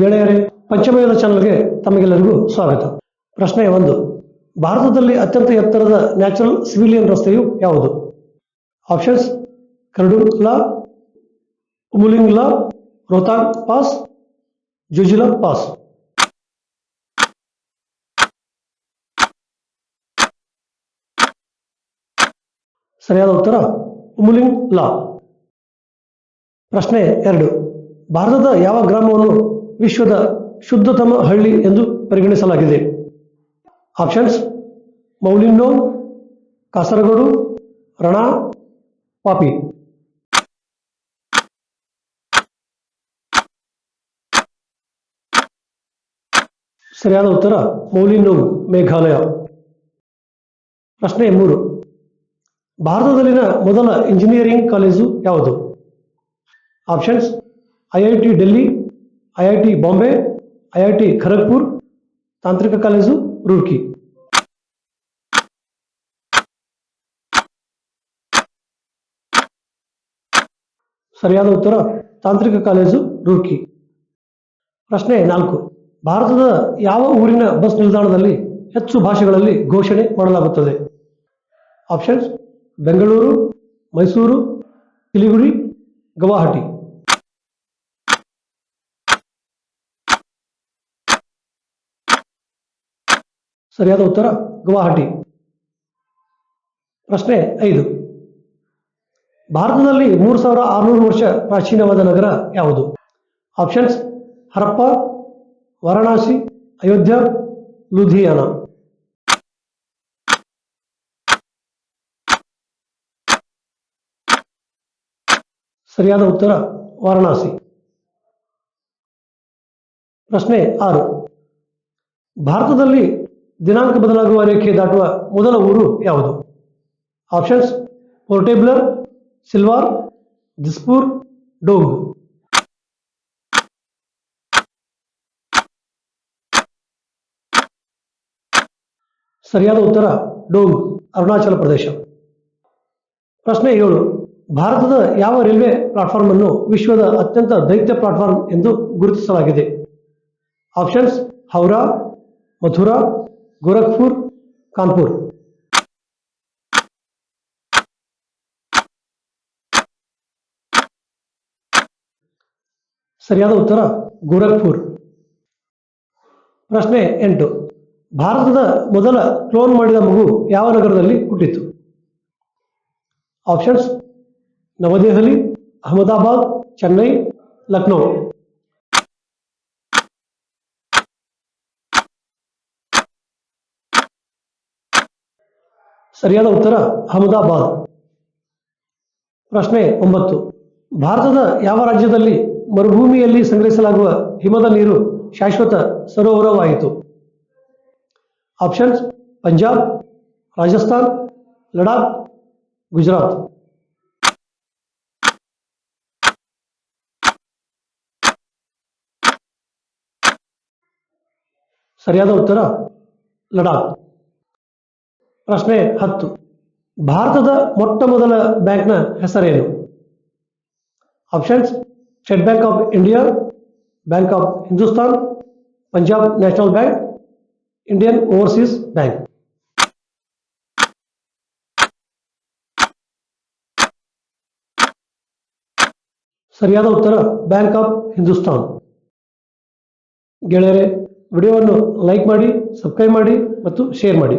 ಗೆಳೆಯರೇ, ಪಂಚಮಯದ ಚಾನಲ್ಗೆ ತಮಗೆಲ್ಲರಿಗೂ ಸ್ವಾಗತ. ಪ್ರಶ್ನೆ ಒಂದು, ಭಾರತದಲ್ಲಿ ಅತ್ಯಂತ ಎತ್ತರದ ನ್ಯಾಚುರಲ್ ಸಿವಿಲಿಯನ್ ರಸ್ತೆಯು ಯಾವುದು? Options Khardungla Umlingla Rohtang pass, Zojila pass. ಸರಿಯಾದ ಉತ್ತರ, ಉಮುಲಿಂಗ್ ಲಾ. ಪ್ರಶ್ನೆ ಎರಡು, ಭಾರತದ ಯಾವ ಗ್ರಾಮವನ್ನು ವಿಶ್ವದ ಶುದ್ಧತಮ ಹಳ್ಳಿ ಎಂದು ಪರಿಗಣಿಸಲಾಗಿದೆ. ಆಪ್ಷನ್ಸ್ ಮೌಲಿನ್ನೋ ಕಾಸರಗೋಡು ರಣ ಪಾಪಿ ಸರಿಯಾದ ಉತ್ತರ ಮೌಲಿನ್ನೋಗ್ ಮೇಘಾಲಯ. ಪ್ರಶ್ನೆ ಮೂರು. ಭಾರತದಲ್ಲಿನ ಮೊದಲ ಇಂಜಿನಿಯರಿಂಗ್ ಕಾಲೇಜು ಯಾವುದು? Options I I Delhi I I T Bombay IIT Kharagpur, ತಾಂತ್ರಿಕ ಕಾಲೇಜು ರೂರ್ಕಿ. ಸರಿಯಾದ ಉತ್ತರ ತಾಂತ್ರಿಕ ಕಾಲೇಜು ರೂರ್ಕಿ. ಪ್ರಶ್ನೆ ನಾಲ್ಕು. ಭಾರತದ ಯಾವ ಊರಿನ ಬಸ್ ನಿಲ್ದಾಣದಲ್ಲಿ ಹೆಚ್ಚು ಭಾಷೆಗಳಲ್ಲಿ ಘೋಷಣೆ ಮಾಡಲಾಗುತ್ತದೆ? ಆಪ್ಷನ್ಸ್, ಬೆಂಗಳೂರು, ಮೈಸೂರು ಸಿಲಿಗುರಿ ಗವಾಹಟಿ ಸರಿಯಾದ ಉತ್ತರ ಗುವಾಹಟಿ. ಪ್ರಶ್ನೆ ಐದು. ಭಾರತದಲ್ಲಿ ಮೂರು ಸಾವಿರ ಆರುನೂರು ವರ್ಷ ಪ್ರಾಚೀನವಾದ ನಗರ ಯಾವುದು? ಆಪ್ಷನ್ಸ್, ಹರಪ್ಪ, ವಾರಣಾಸಿ, ಅಯೋಧ್ಯ, ಲುಧಿಯಾನ. ಸರಿಯಾದ ಉತ್ತರ ವಾರಣಾಸಿ. ಪ್ರಶ್ನೆ ಆರು. ಭಾರತದಲ್ಲಿ ದಿನಾಂಕ ಬದಲಾಗುವ ರೇಖೆ ದಾಟುವ ಮೊದಲ ಊರು ಯಾವುದು? ಆಪ್ಷನ್ಸ್ ಪೋರ್ಟೇಬ್ಲರ್ ಸಿಲ್ವಾರ್ ದಿಸ್ಪುರ್ ಡೋಂಗ್ ಸರಿಯಾದ ಉತ್ತರ ಡೋಂಗ್ ಅರುಣಾಚಲ ಪ್ರದೇಶ. ಪ್ರಶ್ನೆ ಏಳು, ಭಾರತದ ಯಾವ ರೈಲ್ವೆ ಪ್ಲಾಟ್ಫಾರ್ಮ್ ಅನ್ನು ವಿಶ್ವದ ಅತ್ಯಂತ ದೈತ್ಯ ಪ್ಲಾಟ್ಫಾರ್ಮ್ ಎಂದು ಗುರುತಿಸಲಾಗಿದೆ? ಆಪ್ಷನ್ಸ್ ಹೌರಾ, ಮಥುರಾ ಗೋರಖ್ಪುರ್, ಕಾನ್ಪುರ್. ಸರಿಯಾದ ಉತ್ತರ, ಗೋರಖ್ಪುರ್. ಪ್ರಶ್ನೆ ಎಂಟು. ಭಾರತದ ಮೊದಲ ಕ್ಲೋನ್ ಮಾಡಿದ ಮಗು ಯಾವ ನಗರದಲ್ಲಿ ಹುಟ್ಟಿತು ಆಪ್ಷನ್ಸ್, ನವದೆಹಲಿ, ಅಹಮದಾಬಾದ್, ಚೆನ್ನೈ, ಲಕ್ನೋ. ಸರಿಯಾದ ಉತ್ತರ, ಅಹಮದಾಬಾದ್. ಪ್ರಶ್ನೆ ಒಂಬತ್ತು. ಭಾರತದ ಯಾವ ರಾಜ್ಯದಲ್ಲಿ ಮರುಭೂಮಿಯಲ್ಲಿ ಸಂಗ್ರಹಿಸಲಾಗುವ ಹಿಮದ ನೀರು ಶಾಶ್ವತ ಸರೋವರವಾಯಿತು? ಆಪ್ಷನ್ಸ್, ಪಂಜಾಬ್, ರಾಜಸ್ಥಾನ್, ಲಡಾಖ್, ಗುಜರಾತ್. ಸರಿಯಾದ ಉತ್ತರ, ಲಡಾಖ್. ಪ್ರಶ್ನೆ ಹತ್ತು. ಭಾರತದ ಮೊಟ್ಟ ಮೊದಲ ಬ್ಯಾಂಕ್ನ ಹೆಸರೇನು? Options, State Bank of India, Bank of Hindustan, Punjab National Bank, Indian Overseas Bank. ಸರಿಯಾದ ಉತ್ತರ, ಬ್ಯಾಂಕ್ ಆಫ್ ಹಿಂದೂಸ್ತಾನ್. ಗೆಳೆಯರೆ, ವಿಡಿಯೋವನ್ನು ಲೈಕ್ ಮಾಡಿ, ಸಬ್ಸ್ಕ್ರೈಬ್ ಮಾಡಿ ಮತ್ತು ಶೇರ್ ಮಾಡಿ.